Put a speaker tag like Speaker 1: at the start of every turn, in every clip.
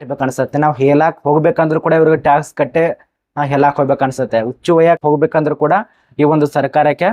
Speaker 1: ಕಟ್ಟಬೇಕು ಅನ್ಸುತ್ತೆ. ನಾವು ಹೇಳಕ್ ಹೋಗ್ಬೇಕಂದ್ರೂ ಕೂಡ ಇವ್ರಿಗೆ ಟ್ಯಾಕ್ಸ್ ಕಟ್ಟೆ ಹೇಳಕ್ ಹೋಗ್ಬೇಕು ಅನ್ಸುತ್ತೆ. ಉಚ್ಚು ವಯಕ್ ಹೋಗ್ಬೇಕಂದ್ರೂ ಕೂಡ ಈ ಒಂದು ಸರ್ಕಾರಕ್ಕೆ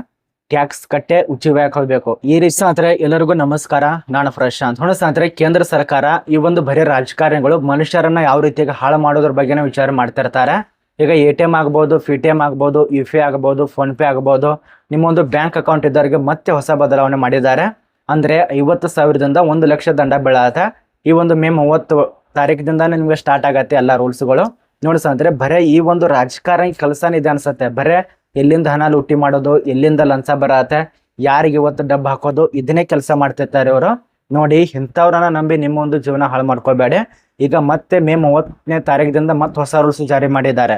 Speaker 1: ಟ್ಯಾಕ್ಸ್ ಕಟ್ಟೆ, ಉಚ್ಚು ವಯಕ್ ಹೋಗ್ಬೇಕು. ಈ ರೀತಿ ಸ್ನೇಹಿತರೆ, ಎಲ್ಲರಿಗೂ ನಮಸ್ಕಾರ. ನಾನು ಪ್ರಶಾಂತ್. ನೋಡಿ ಸ್ನೇಹಿತರೆ, ಕೇಂದ್ರ ಸರ್ಕಾರ ಈ ಒಂದು ಬರೀ ರಾಜಕಾರಣಿಗಳು ಮನುಷ್ಯರನ್ನ ಯಾವ ರೀತಿಯಾಗಿ ಹಾಳು ಮಾಡೋದ್ರ ಬಗ್ಗೆನೇ ವಿಚಾರ ಮಾಡ್ತಿರ್ತಾರೆ ಈಗ ಎ ಟಿ ಎಂ ಆಗ್ಬೋದು, ಪಿ ಟಿ ಎಂ ಆಗ್ಬೋದು, ಯು ಪಿ ಆಗ್ಬೋದು ಫೋನ್ ಪೇ ಆಗ್ಬೋದು, ನಿಮ್ಮೊಂದು ಬ್ಯಾಂಕ್ ಅಕೌಂಟ್ ಇದ್ದವರಿಗೆ ಮತ್ತೆ ಹೊಸ ಬದಲಾವಣೆ ಮಾಡಿದ್ದಾರೆ. ಅಂದ್ರೆ ಐವತ್ತು ಸಾವಿರದಿಂದ ಒಂದು ಲಕ್ಷ ದಂಡ ಬೀಳತ್ತೆ. ಈ ಒಂದು ಮೇ ಮೂವತ್ತು ತಾರೀಕಿನಿಂದ ನಿಮ್ಗೆ ಸ್ಟಾರ್ಟ್ ಆಗತ್ತೆ ಎಲ್ಲ ರೂಲ್ಸ್ಗಳು ನೋಡಿ ಅಂದ್ರೆ ಬರೇ ಈ ಒಂದು ರಾಜಕಾರಣಿ ಕೆಲಸನೇ ಇದೆ ಅನ್ಸತ್ತೆ. ಬರೇ ಎಲ್ಲಿಂದ ಹಣ ಲೂಟಿ ಮಾಡೋದು, ಎಲ್ಲಿಂದ ಲಂಚ ಬರತ್ತೆ, ಯಾರಿಗೆ ಇವತ್ತು ಡಬ್ಬ ಹಾಕೋದು, ಇದನ್ನೇ ಕೆಲಸ ಮಾಡ್ತಿರ್ತಾರೆ ಇವರು. ನೋಡಿ, ಇಂಥವ್ರನ್ನ ನಂಬಿ ನಿಮ್ಮ ಒಂದು ಜೀವನ ಹಾಳು ಮಾಡ್ಕೋಬೇಡಿ. ಈಗ ಮತ್ತೆ ಮೇ ಮೂವತ್ತನೇ ತಾರೀಕಿನಿಂದ ಮತ್ತೆ ಹೊಸ ರೂಲ್ಸ್ ಜಾರಿ ಮಾಡಿದ್ದಾರೆ.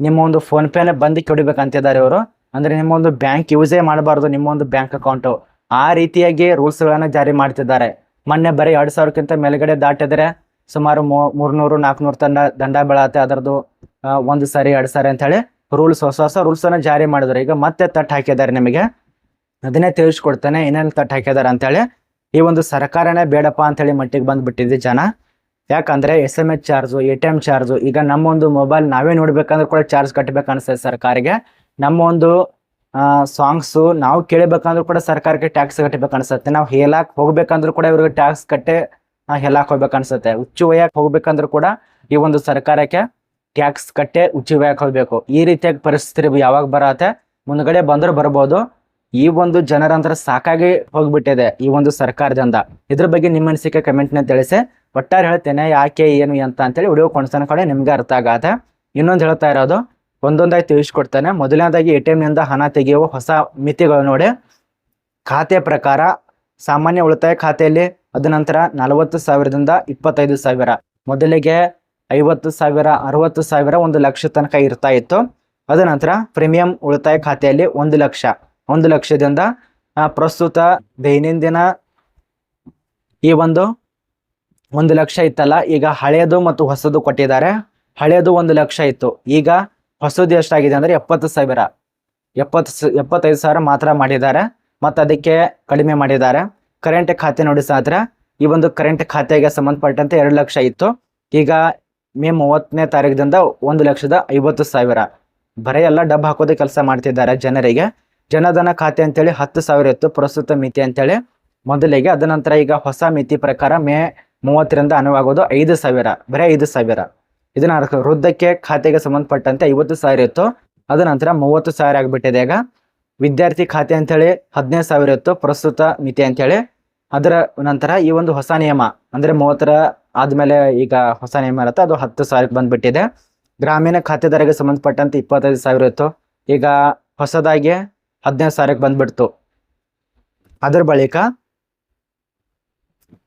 Speaker 1: ನಿಮ್ಮ ಒಂದು ಫೋನ್ ಪೇನೆ ಬಂದು ಕೊಡಿಬೇಕಂತಿದ್ದಾರೆ ಇವರು. ಅಂದ್ರೆ ನಿಮ್ಮ ಒಂದು ಬ್ಯಾಂಕ್ ಯೂಸೇ ಮಾಡಬಾರ್ದು, ನಿಮ್ಮ ಒಂದು ಬ್ಯಾಂಕ್ ಅಕೌಂಟು ಆ ರೀತಿಯಾಗಿ ರೂಲ್ಸ್ಗಳನ್ನ ಜಾರಿ ಮಾಡ್ತಿದ್ದಾರೆ. ಮೊನ್ನೆ ಬರೀ ಎರಡು ಸಾವಿರಕ್ಕಿಂತ ಮೇಲ್ಗಡೆ ದಾಟಿದ್ರೆ ಸುಮಾರು ಮೂರ್ನೂರು ನಾಲ್ಕುನೂರು ತಂಡ, ದಂಡ ಬೀಳತ್ತೆ. ಅದರದ್ದು ಒಂದು ಸಾರಿ, ಎರಡು ಸಾರಿ ಅಂತ ಹೇಳಿ ರೂಲ್ಸ್ ಹೊಸ ಹೊಸ ರೂಲ್ಸ್ ಅನ್ನ ಜಾರಿ ಮಾಡಿದ್ರು. ಈಗ ಮತ್ತೆ ತಟ್ಟು ಹಾಕಿದ್ದಾರೆ ನಿಮಗೆ. ಅದನ್ನೇ ತಿಳಿಸ್ಕೊಡ್ತಾನೆ. ಏನೇನು ತಟ್ಟು ಹಾಕಿದ್ದಾರೆ ಅಂತೇಳಿ ಈ ಒಂದು ಸರ್ಕಾರನೇ ಬೇಡಪ್ಪ ಅಂತೇಳಿ ಮಟ್ಟಿಗೆ ಬಂದುಬಿಟ್ಟಿದ್ದೆ ಜನ. ಯಾಕಂದ್ರೆ S M H charge A T M charge ಈಗ ನಮ್ಮ ಒಂದು ಮೊಬೈಲ್ ನಾವೇ ನೋಡ್ಬೇಕಂದ್ರೆ ಕೂಡ ಚಾರ್ಜ್ ಕಟ್ಟಬೇಕು ಸರ್ಕಾರಿಗೆ. ನಮ್ಮ ಒಂದು ಸಾಂಗ್ಸು ನಾವು ಕೇಳಬೇಕಂದ್ರೂ ಕೂಡ ಸರ್ಕಾರಕ್ಕೆ ಟ್ಯಾಕ್ಸ್ ಕಟ್ಟಬೇಕು ನಾವು ಹೇಳಕ್ಕೆ ಹೋಗ್ಬೇಕಂದ್ರೂ ಕೂಡ ಇವ್ರಿಗೆ ಟ್ಯಾಕ್ಸ್ ಕಟ್ಟೆ ಆ, ಹೋಗ್ಬೇಕನ್ಸುತ್ತೆ ಉಚ್ಚು ವಯಕ್ಕೆ ಹೋಗ್ಬೇಕಂದ್ರೂ ಕೂಡ ಈ ಒಂದು ಸರ್ಕಾರಕ್ಕೆ ಟ್ಯಾಕ್ಸ್ ಕಟ್ಟೆ ಉಚ್ಚು ವಯಕ್ಕೆ ಹೋಗ್ಬೇಕು. ಈ ರೀತಿಯಾಗಿ ಪರಿಸ್ಥಿತಿ ಯಾವಾಗ ಬರತ್ತೆ? ಮುಂದ್ಗಡೆ ಬಂದ್ರೆ ಬರ್ಬೋದು. ಈ ಒಂದು ಜನರಂತರ ಸಾಕಾಗಿ ಹೋಗ್ಬಿಟ್ಟಿದೆ ಈ ಒಂದು ಸರ್ಕಾರದಿಂದ. ಇದ್ರ ಬಗ್ಗೆ ನಿಮ್ಮ ಅನಿಸಿಕೆ ಕಮೆಂಟ್ನ ತಿಳಿಸಿ. ಒಟ್ಟಾರೆ ಹೇಳ್ತೇನೆ ಯಾಕೆ ಏನು ಅಂತ ಅಂತೇಳಿ ವಿಡಿಯೋ ಕೊಡ್ತಾನೆ ಕಡೆ ನಿಮ್ಗೆ ಅರ್ಥ ಆಗತ್ತೆ ಇನ್ನೊಂದು ಹೇಳ್ತಾ ಇರೋದು ಒಂದೊಂದಾಗಿ ತಿಳಿಸ್ಕೊಡ್ತಾನೆ. ಮೊದಲನೇದಾಗಿ ಎ ಟಿ ನಿಂದ ಹಣ ತೆಗೆಯುವ ಹೊಸ ಮಿತಿಗಳು ನೋಡಿ. ಖಾತೆ ಪ್ರಕಾರ ಸಾಮಾನ್ಯ ಉಳಿತಾಯ ಖಾತೆಯಲ್ಲಿ ಅದ ನಂತರ ನಲವತ್ತು ಸಾವಿರದಿಂದ ಇಪ್ಪತ್ತೈದು ಸಾವಿರ. ಮೊದಲಿಗೆ ಐವತ್ತು ಸಾವಿರ, ಅರವತ್ತು ಸಾವಿರ ಒಂದು ಲಕ್ಷ ತನಕ ಇರ್ತಾ ಇತ್ತು. ಅದ ನಂತರ ಪ್ರೀಮಿಯಂ ಉಳಿತಾಯ ಖಾತೆಯಲ್ಲಿ ಒಂದು ಲಕ್ಷ. ಒಂದು ಲಕ್ಷದಿಂದ ಪ್ರಸ್ತುತ ದೈನಂದಿನ ಈ ಒಂದು ಒಂದು ಲಕ್ಷ ಇತ್ತಲ್ಲ, ಈಗ ಹಳೆಯದು ಮತ್ತು ಹೊಸದು ಕೊಟ್ಟಿದ್ದಾರೆ. ಹಳೆಯದು ಒಂದು ಲಕ್ಷ ಇತ್ತು. ಈಗ ಹೊಸದು ಎಷ್ಟಾಗಿದೆ ಅಂದ್ರೆ ಎಪ್ಪತ್ತು ಸಾವಿರ. ಎಪ್ಪತ್ತು ಎಪ್ಪತ್ತೈದು ಸಾವಿರ ಮಾತ್ರ ಮಾಡಿದ್ದಾರೆ. ಮತ್ತು ಅದಕ್ಕೆ ಕಡಿಮೆ ಮಾಡಿದ್ದಾರೆ. ಕರೆಂಟ್ ಖಾತೆ ನೋಡಿ ಸಾತ್ರ ಈ ಒಂದು ಕರೆಂಟ್ ಖಾತೆಗೆ ಸಂಬಂಧಪಟ್ಟಂತೆ ಎರಡು ಲಕ್ಷ ಇತ್ತು. ಈಗ ಮೇ ಮೂವತ್ತನೇ ತಾರೀಕಿನಿಂದ ಒಂದು ಲಕ್ಷದ ಐವತ್ತು ಸಾವಿರ. ಬರೀ ಎಲ್ಲ ಡಬ್ಬ ಹಾಕೋದೇ ಕೆಲಸ ಮಾಡ್ತಿದ್ದಾರೆ ಜನರಿಗೆ. ಜನಧನ ಖಾತೆ ಅಂತೇಳಿ ಹತ್ತು ಸಾವಿರ ಇತ್ತು, ಪ್ರಸ್ತುತ ಮಿತಿ ಅಂತೇಳಿ. ಮೊದಲಿಗೆ ಅದ ನಂತರ ಈಗ ಹೊಸ ಮಿತಿ ಪ್ರಕಾರ ಮೇ ಮೂವತ್ತರಿಂದ ಅನುವಾಗೋದು ಐದು ಸಾವಿರ, ಬರೀ ಐದು ಸಾವಿರ. ಇದನ್ನ ವೃದ್ಧಕ್ಕೆ ಖಾತೆಗೆ ಸಂಬಂಧಪಟ್ಟಂತೆ ಐವತ್ತು ಸಾವಿರ ಇತ್ತು. ಅದ ನಂತರ ಮೂವತ್ತು ಸಾವಿರ ಆಗಿಬಿಟ್ಟಿದೆ ಈಗ. ವಿದ್ಯಾರ್ಥಿ ಖಾತೆ ಅಂತೇಳಿ ಹದಿನೈದು ಸಾವಿರ ಇತ್ತು, ಪ್ರಸ್ತುತ ಮಿತಿ ಅಂತೇಳಿ ಅದರ ನಂತರ ಈ ಒಂದು ಹೊಸ ನಿಯಮ, ಅಂದ್ರೆ ಮೂವತ್ತರ ಆದಮೇಲೆ ಈಗ ಹೊಸ ನಿಯಮ ಇರುತ್ತೆ, ಅದು ಹತ್ತು ಸಾವಿರಕ್ಕೆ ಬಂದ್ಬಿಟ್ಟಿದೆ. ಗ್ರಾಮೀಣ ಖಾತೆದಾರಿಗೆ ಸಂಬಂಧಪಟ್ಟಂತೆ ಇಪ್ಪತ್ತೈದು ಸಾವಿರ ಇತ್ತು. ಈಗ ಹೊಸದಾಗಿ ಹದಿನೈದು ಸಾವಿರಕ್ಕೆ ಬಂದ್ಬಿಡ್ತು. ಅದರ ಬಳಿಕ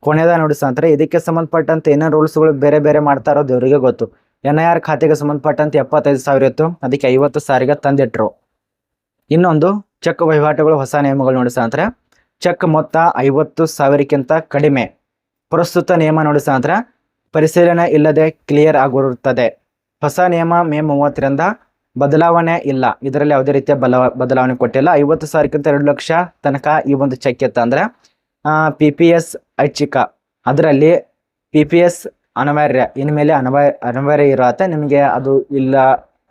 Speaker 1: ಕೊನೆಯದ ನೋಡಿಸ್ ಅಂತಾರೆ ಇದಕ್ಕೆ ಸಂಬಂಧಪಟ್ಟಂತೆ ಏನೇನು ರೂಲ್ಸ್ಗಳು ಬೇರೆ ಬೇರೆ ಮಾಡ್ತಾರೋ ಇರೋದು ಇವರಿಗೆ ಗೊತ್ತು. ಎನ್ ಐ ಆರ್ ಖಾತೆಗೆ ಸಂಬಂಧಪಟ್ಟಂತೆ ಎಪ್ಪತ್ತೈದು ಸಾವಿರ ಇತ್ತು, ಅದಕ್ಕೆ ಐವತ್ತು ಸಾವಿರಗೆ ತಂದಿಟ್ರು. ಇನ್ನೊಂದು ಚೆಕ್ ವಹಿವಾಟುಗಳು ಹೊಸ ನಿಯಮಗಳು ನೋಡಿ ಚೆಕ್ ಮೊತ್ತ ಐವತ್ತು ಸಾವಿರಕ್ಕಿಂತ ಕಡಿಮೆ. ಪ್ರಸ್ತುತ ನಿಯಮ ನೋಡಿ ಪರಿಶೀಲನೆ ಇಲ್ಲದೆ ಕ್ಲಿಯರ್ ಆಗಿರುತ್ತದೆ ಹೊಸ ನಿಯಮ ಮೇ ಮೂವತ್ತರಿಂದ ಬದಲಾವಣೆ ಇಲ್ಲ. ಇದರಲ್ಲಿ ಯಾವುದೇ ರೀತಿಯ ಬಲ ಬದಲಾವಣೆ ಕೊಟ್ಟಿಲ್ಲ. ಐವತ್ತು ಸಾವಿರಕ್ಕಿಂತ ಎರಡು ಲಕ್ಷ ತನಕ ಈ ಒಂದು ಚೆಕ್ ಇತ್ತು ಪಿ ಪಿ ಎಸ್ ಐಚ್ಛಿಕ. ಅದರಲ್ಲಿ ಪಿ ಪಿ ಎಸ್ ಅನಿವಾರ್ಯ. ಇನ್ಮೇಲೆ ಅನಿವಾರ್ಯ ಅನಿವಾರ್ಯ ಇರತ್ತೆ. ನಿಮಗೆ ಅದು ಇಲ್ಲ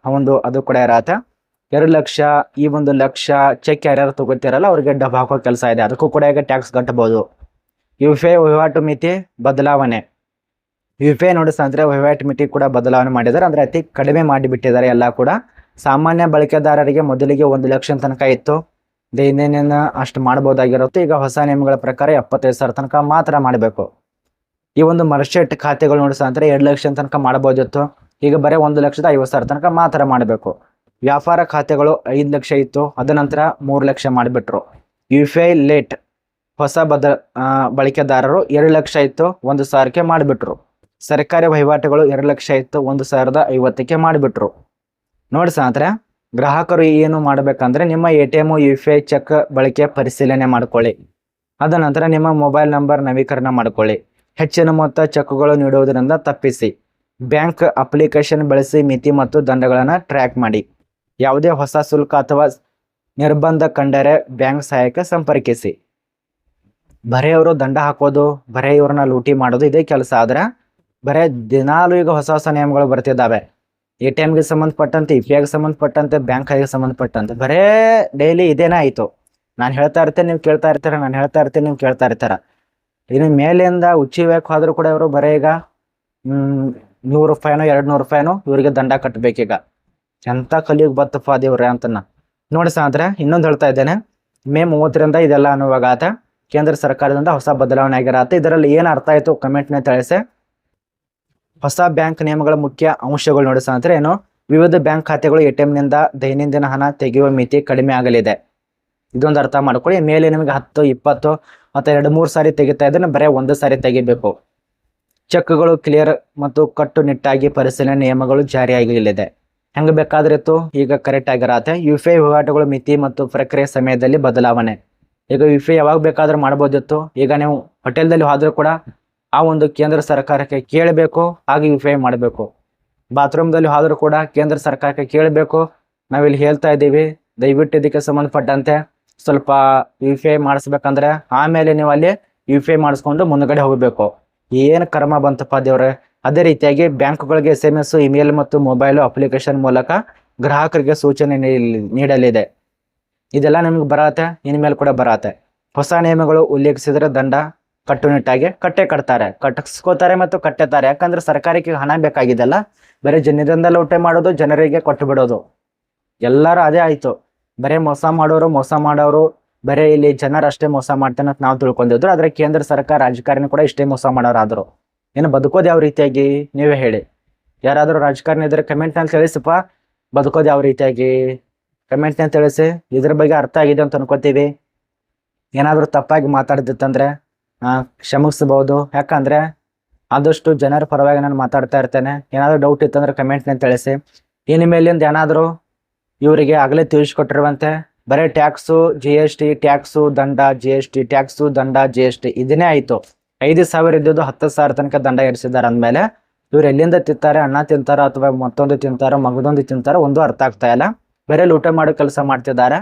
Speaker 1: ಒಂದು ಅದು ಕೂಡ ಇರತ್ತೆ. ಎರಡು ಲಕ್ಷ, ಈ ಒಂದು ಲಕ್ಷ ಚೆಕ್ ಯಾರ್ಯಾರು ತಗೋತಿರಲ್ಲ ಅವ್ರಿಗೆ ಡಬ್ ಹಾಕೋ ಕೆಲಸ ಇದೆ. ಅದಕ್ಕೂ ಕೂಡ ಈಗ ಟ್ಯಾಕ್ಸ್ ಕಟ್ಟಬಹುದು ಯು ಪಿ ಐ ವಹಿವಾಟು ಮಿತಿ ಬದಲಾವಣೆ. ಯು ಪಿ ಐ ನೋಡಿ ಅಂದ್ರೆ ವಹಿವಾಟು ಮಿತಿ ಕೂಡ ಬದಲಾವಣೆ ಮಾಡಿದ್ದಾರೆ. ಅಂದ್ರೆ ಅತಿ ಕಡಿಮೆ ಮಾಡಿಬಿಟ್ಟಿದ್ದಾರೆ ಎಲ್ಲ ಕೂಡ. ಸಾಮಾನ್ಯ ಬಳಕೆದಾರರಿಗೆ ಮೊದಲಿಗೆ ಒಂದು ಲಕ್ಷ ತನಕ ಇತ್ತು. ದೈನಂದಿನ ಅಷ್ಟು ಮಾಡ್ಬೋದಾಗಿರುತ್ತೆ. ಈಗ ಹೊಸ ನಿಯಮಗಳ ಪ್ರಕಾರ ಎಪ್ಪತ್ತೈದು ಸಾವಿರ ತನಕ ಮಾತ್ರ ಮಾಡಬೇಕು. ಈ ಒಂದು ಮರ್ಷೆಟ್ ಖಾತೆಗಳು ನೋಡಿ ಅಂದ್ರೆ ಎರಡು ಲಕ್ಷ ತನಕ ಮಾಡ್ಬೋದಿತ್ತು. ಈಗ ಬರೀ ಒಂದು ಲಕ್ಷದ ಐವತ್ತು ಸಾವಿರ ತನಕ ಮಾತ್ರ ಮಾಡಬೇಕು. ವ್ಯಾಪಾರ ಖಾತೆಗಳು ಐದು ಲಕ್ಷ ಇತ್ತು. ಅದ ನಂತರ ಮೂರು ಲಕ್ಷ ಮಾಡಿಬಿಟ್ರು. ಯು ಪಿ ಐ ಲೇಟ್ ಹೊಸ ಬದ ಬಳಕೆದಾರರು ಎರಡು ಲಕ್ಷ ಇತ್ತು, ಒಂದು ಸಾವಿರಕ್ಕೆ ಮಾಡಿಬಿಟ್ರು. ಸರ್ಕಾರಿ ವಹಿವಾಟುಗಳು ಎರಡು ಲಕ್ಷ ಇತ್ತು, ಒಂದು ಸಾವಿರದ ಐವತ್ತಕ್ಕೆ ಮಾಡಿಬಿಟ್ರು. ನೋಡಿ ಸ್ನೇಹಿತರೆ, ಗ್ರಾಹಕರು ಏನು ಮಾಡಬೇಕಂದ್ರೆ ನಿಮ್ಮ A T M U P I check ಬಳಕೆ ಪರಿಶೀಲನೆ ಮಾಡಿಕೊಳ್ಳಿ. ಅದ ನಂತರ ನಿಮ್ಮ ಮೊಬೈಲ್ ನಂಬರ್ ನವೀಕರಣ ಮಾಡ್ಕೊಳ್ಳಿ. ಹೆಚ್ಚಿನ ಮೊತ್ತ ಚೆಕ್ಗಳು ನೀಡುವುದರಿಂದ ತಪ್ಪಿಸಿ. ಬ್ಯಾಂಕ್ ಅಪ್ಲಿಕೇಶನ್ ಬಳಸಿ ಮಿತಿ ಮತ್ತು ದಂಡಗಳನ್ನು ಟ್ರ್ಯಾಕ್ ಮಾಡಿ. ಯಾವುದೇ ಹೊಸ ಶುಲ್ಕ ಅಥವಾ ನಿರ್ಬಂಧ ಕಂಡರೆ ಬ್ಯಾಂಕ್ ಸಹಾಯಕ್ಕೆ ಸಂಪರ್ಕಿಸಿ. ಬರೆಯವರು ದಂಡ ಹಾಕೋದು ಬರೇ ಇವ್ರನ್ನ ಲೂಟಿ ಮಾಡೋದು ಇದೇ ಕೆಲಸ. ಆದ್ರೆ ಬರೇ ದಿನಾಲು ಈಗ ಹೊಸ ಹೊಸ ನಿಯಮಗಳು ಬರ್ತಿದ್ದಾವೆ. ಎ ಟಿ ಎಮ್ಗೆ ಸಂಬಂಧಪಟ್ಟಂತೆ ಐಗೆ ಸಂಬಂಧಪಟ್ಟಂತೆ, ಬ್ಯಾಂಕ್ ಆಗಿ ಸಂಬಂಧಪಟ್ಟಂತೆ. ಬರೇ ಡೈಲಿ ಇದೇನೇ ಆಯಿತು. ನಾನು ಹೇಳ್ತಾ ಇರ್ತೇನೆ, ನೀವು ಕೇಳ್ತಾ ಇರ್ತಾರೆ, ನಾನು ಹೇಳ್ತಾ ಇರ್ತೇನೆ, ನೀವು ಕೇಳ್ತಾ ಇರ್ತಾರ. ಇನ್ನು ಮೇಲಿಂದ ಉಚ್ಚಿಬೇಕು ಆದರೂ ಕೂಡ ಇವರು ಬರೇ ಈಗ ನೂರು ರೂಪಾಯಿನೋ ಎರಡು ನೂರು ರೂಪಾಯಿನೋ ಇವರಿಗೆ ದಂಡ ಕಟ್ಟಬೇಕೀಗ ಎಂತ ಕಲಿಯುಗ ಬತ್ತಪ್ಪ ದೇವ್ರೆ ಅಂತನ ನೋಡಿ ಸಾಂದ್ರೆ ಇನ್ನೊಂದು ಹೇಳ್ತಾ ಇದ್ದೇನೆ. ಮೇ ಮೂವತ್ತರಿಂದ ಇದೆಲ್ಲ ಅನ್ನುವಾಗ ಆತ ಕೇಂದ್ರ ಸರ್ಕಾರದಿಂದ ಹೊಸ ಬದಲಾವಣೆ ಆಗಿರತ್ತೆ. ಇದರಲ್ಲಿ ಏನು ಅರ್ಥ ಆಯ್ತು ಕಮೆಂಟ್ನ ತಿಳಿಸಿ. ಹೊಸ ಬ್ಯಾಂಕ್ ನಿಯಮಗಳ ಮುಖ್ಯ ಅಂಶಗಳು ನೋಡಿ ಸಾಂದ್ರೆ ಏನು? ವಿವಿಧ ಬ್ಯಾಂಕ್ ಖಾತೆಗಳು ಎ ನಿಂದ ದೈನಂದಿನ ಹಣ ತೆಗೆಯುವ ಮಿತಿ ಕಡಿಮೆ ಆಗಲಿದೆ. ಇದೊಂದು ಅರ್ಥ ಮಾಡ್ಕೊಳ್ಳಿ. ಮೇಲೆ ನಿಮಗೆ ಹತ್ತು, ಇಪ್ಪತ್ತು, ಮತ್ತು ಎರಡು, ಮೂರು ಸಾರಿ ತೆಗಿತಾ ಇದ್ರೆ ಬರೀ ಒಂದು ಸಾರಿ ತೆಗಿಬೇಕು. ಚೆಕ್ಗಳು ಕ್ಲಿಯರ್ ಮತ್ತು ಕಟ್ಟುನಿಟ್ಟಾಗಿ ಪರಿಶೀಲನೆ ನಿಯಮಗಳು ಜಾರಿಯಾಗಲಿದೆ. ಹೆಂಗೆ ಬೇಕಾದ್ರಿತ್ತು? ಈಗ ಕರೆಕ್ಟ್ ಆಗಿರತ್ತೆ ಯು ಪಿ ಐ ವಹಿವಾಟುಗಳು ಮಿತಿ ಮತ್ತು ಪ್ರಕ್ರಿಯೆ ಸಮಯದಲ್ಲಿ ಬದಲಾವಣೆ. ಈಗ ಯು ಪಿ ಐ ಯಾವಾಗ ಬೇಕಾದ್ರೂ ಮಾಡ್ಬೋದಿತ್ತು. ಈಗ ನೀವು ಹೋಟೆಲ್ದಲ್ಲಿ ಹೋದ್ರೂ ಕೂಡ ಆ ಒಂದು ಕೇಂದ್ರ ಸರ್ಕಾರಕ್ಕೆ ಕೇಳಬೇಕು, ಹಾಗೆ ಯು ಪಿ ಐ ಮಾಡಬೇಕು. ಬಾತ್ರೂಮ್ದಲ್ಲಿ ಹೋದ್ರೂ ಕೂಡ ಕೇಂದ್ರ ಸರ್ಕಾರಕ್ಕೆ ಕೇಳಬೇಕು. ನಾವಿಲ್ಲಿ ಹೇಳ್ತಾ ಇದ್ದೀವಿ, ದಯವಿಟ್ಟು ಇದಕ್ಕೆ ಸಂಬಂಧಪಟ್ಟಂತೆ ಸ್ವಲ್ಪ ಯು ಪಿ ಐ ಮಾಡಿಸ್ಬೇಕಂದ್ರೆ ಆಮೇಲೆ ನೀವು ಅಲ್ಲಿ ಯು ಪಿ ಐ ಮಾಡಿಸ್ಕೊಂಡು ಮುಂದಗಡೆ ಹೋಗಬೇಕು. ಏನು ಕರ್ಮ ಬಂತಪ್ಪ ದೇವ್ರೆ? ಅದೇ ರೀತಿಯಾಗಿ ಬ್ಯಾಂಕ್ಗಳಿಗೆ ಎಸ್ ಎಂ ಎಸ್ ಇಮೇಲ್ ಮತ್ತು ಮೊಬೈಲ್ ಅಪ್ಲಿಕೇಶನ್ ಮೂಲಕ ಗ್ರಾಹಕರಿಗೆ ಸೂಚನೆ ನೀಡಲಿ- ನೀಡಲಿದೆ. ಇದೆಲ್ಲ ನಿಮ್ಗೆ ಬರತ್ತೆ, ಇನ್ಮೇಲೆ ಕೂಡ ಬರತ್ತೆ. ಹೊಸ ನಿಯಮಗಳು ಉಲ್ಲೇಖಿಸಿದ್ರೆ ದಂಡ ಕಟ್ಟುನಿಟ್ಟಾಗಿ ಕಟ್ಟೆ ಕಟ್ತಾರೆ. ಕಟ್ಟಿಸ್ಕೋತಾರೆ ಮತ್ತು ಕಟ್ಟುತ್ತಾರೆ. ಯಾಕಂದ್ರೆ ಸರ್ಕಾರಕ್ಕೆ ಹಣ ಬೇಕಾಗಿದೆಲ್ಲ. ಬರೀ ಜನರಿಂದ ಲೂಟೆ ಮಾಡೋದು, ಜನರಿಗೆ ಕೊಟ್ಟು ಬಿಡೋದು. ಎಲ್ಲರೂ ಅದೇ ಆಯ್ತು. ಬರೀ ಮೋಸ ಮಾಡೋರು ಮೋಸ ಮಾಡೋರು, ಬರೀ ಇಲ್ಲಿ ಜನರಷ್ಟೇ ಮೋಸ ಮಾಡ್ತಾನೆ ಅಂತ ನಾವು ತಿಳ್ಕೊಂಡಿದ್ರು. ಆದರೆ ಕೇಂದ್ರ ಸರ್ಕಾರ ರಾಜಕಾರಣಿ ಕೂಡ ಇಷ್ಟೇ ಮೋಸ ಮಾಡೋರಾದ್ರು. ಏನು ಬದುಕೋದು ಯಾವ ರೀತಿಯಾಗಿ? ನೀವೇ ಹೇಳಿ. ಯಾರಾದರೂ ರಾಜಕಾರಣಿ ಇದ್ರೆ ಕಮೆಂಟ್ನಲ್ಲಿ ತಿಳಿಸಪ್ಪ ಬದುಕೋದು ಯಾವ ರೀತಿಯಾಗಿ? ಕಮೆಂಟ್ನಲ್ಲಿ ತಿಳಿಸಿ. ಇದ್ರ ಬಗ್ಗೆ ಅರ್ಥ ಆಗಿದೆ ಅಂತ ಅನ್ಕೋತೀವಿ. ಏನಾದರೂ ತಪ್ಪಾಗಿ ಮಾತಾಡ್ದಿತ್ತಂದ್ರೆ ಕ್ಷಮಿಸಬಹುದು ಯಾಕಂದರೆ ಯಾಕಂದ್ರೆ, ಆದಷ್ಟು ಜನರ ಪರವಾಗಿ ನಾನು ಮಾತಾಡ್ತಾ ಇರ್ತೇನೆ. ಏನಾದರೂ ಡೌಟ್ ಇತ್ತಂದ್ರೆ ಕಮೆಂಟ್ನಲ್ಲಿ ತಿಳಿಸಿ. ಇನ್ನು ಮೇಲಿಂದ ಏನಾದರೂ ಇವರಿಗೆ ಆಗಲೇ ತಿಳಿಸ್ಕೊಟ್ಟಿರುವಂತೆ, ಬರೀ tax G S T tax ದಂಡ ಜಿ ಎಸ್ ಟಿ ಟ್ಯಾಕ್ಸು ದಂಡ ಜಿ ಎಸ್ ಟಿ ಇದನ್ನೇ ಆಯಿತು. ಐದು ಸಾವಿರ ಇದ್ದಿದ್ದು ಹತ್ತು ಸಾವಿರ ತನಕ ದಂಡ ಏರಿಸಿದ್ದಾರೆ ಅಂದಮೇಲೆ ಇವ್ರು ಎಲ್ಲಿಂದ ತಿಂತಾರೆ, ಅಣ್ಣ ತಿಂತಾರ ಅಥವಾ ಮತ್ತೊಂದು ತಿಂತಾರ, ಮಗದೊಂದು ತಿಂತಾರ ಒಂದು ಅರ್ಥ ಆಗ್ತಾ ಇಲ್ಲ. ಬರೀ ಲೂಟ ಮಾಡೋ ಕೆಲಸ ಮಾಡ್ತಿದ್ದಾರೆ.